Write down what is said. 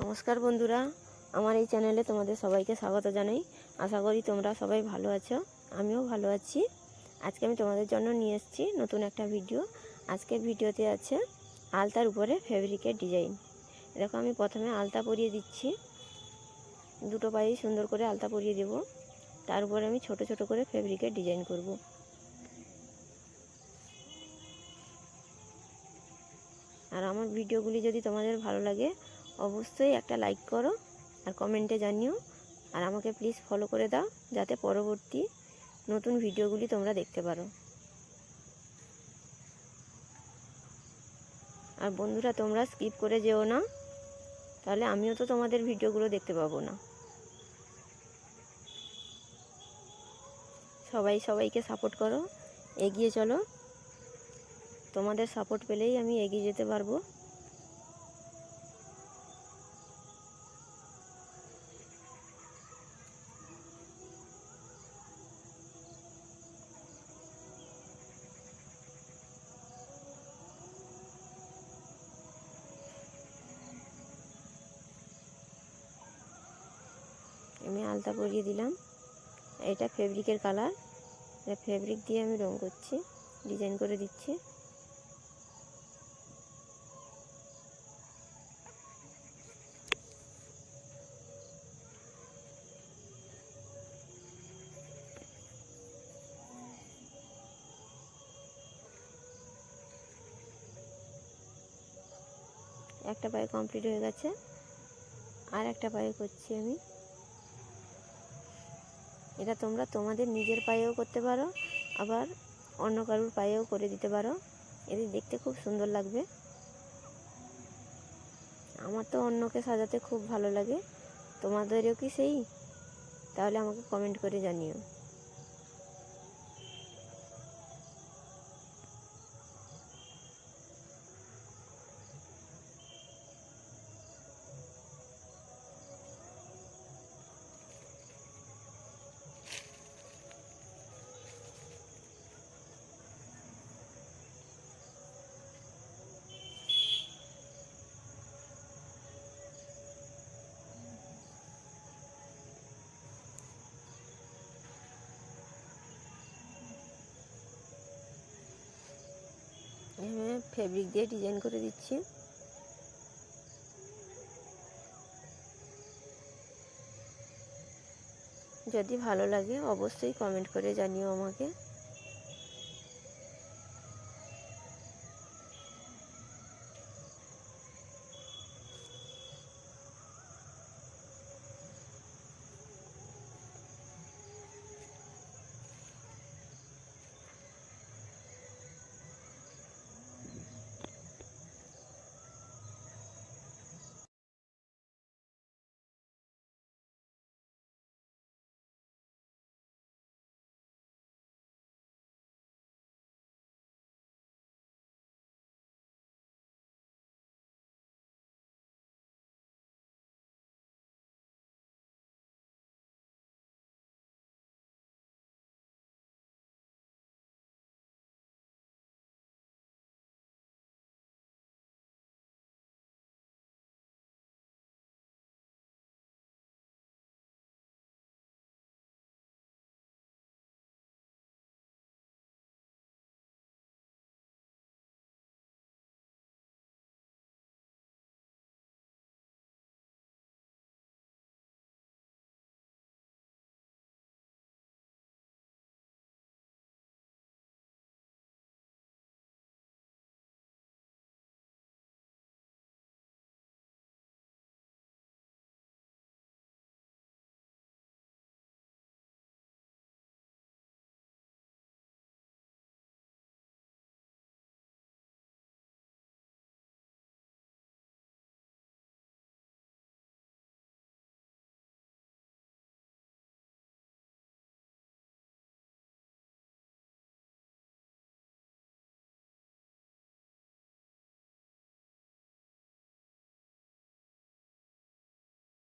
নমস্কার বন্ধুরা, আমার এই চ্যানেলে তোমাদের সবাইকে স্বাগত জানাই। আশা করি তোমরা সবাই ভালো আছো, আমিও ভালো আছি। আজকে আমি তোমাদের জন্য নিয়ে এসেছি নতুন একটা ভিডিও। আজকের ভিডিওতে আছে আলতার উপরে ফেব্রিকের ডিজাইন। দেখো, আমি প্রথমে আলতা পরিয়ে দিচ্ছি। দুটো পায়েই সুন্দর করে আলতা পরিয়ে দেব। তার উপরে আমি ছোট ছোট করে ফেব্রিকের ডিজাইন করব। আর আমার ভিডিওগুলি যদি তোমাদের ভালো লাগে অবশ্যই একটা লাইক করো আর কমেন্টে জানিও। আর আমাকে প্লিজ ফলো করে দাও যাতে পরবর্তী নতুন ভিডিওগুলি তোমরা দেখতে পারো। আর বন্ধুরা, তোমরা স্কিপ করে যেও না। তাহলে আমিও তো তোমাদের ভিডিওগুলো দেখতে পাবো না। সবাই সবাইকে সাপোর্ট করো। এগিয়ে চলো। তোমাদের সাপোর্ট পেলেই আমি এগিয়ে যেতে পারব। আমি আলতা পরিয়ে দিলাম। এটা ফেব্রিকের কালার এটা ফেব্রিক দিয়ে আমি রং করছি ডিজাইন করে দিচ্ছি। একটা পায়ে কমপ্লিট হয়ে গেছে। আর একটা পায়ে করছি আমি। এটা তোমরা তোমাদের নিজের পায়েও করতে পারো, আবার অন্য কারুর পায়েও করে দিতে পারো। এটি দেখতে খুব সুন্দর লাগবে। আমার তো অন্যকে সাজাতে খুব ভালো লাগে। তোমাদেরও কি সেই? তাহলে আমাকে কমেন্ট করে জানিও। এখানে ফেব্রিক দিয়ে ডিজাইন করে দিচ্ছি। যদি ভালো লাগে অবশ্যই কমেন্ট করে জানিও আমাকে।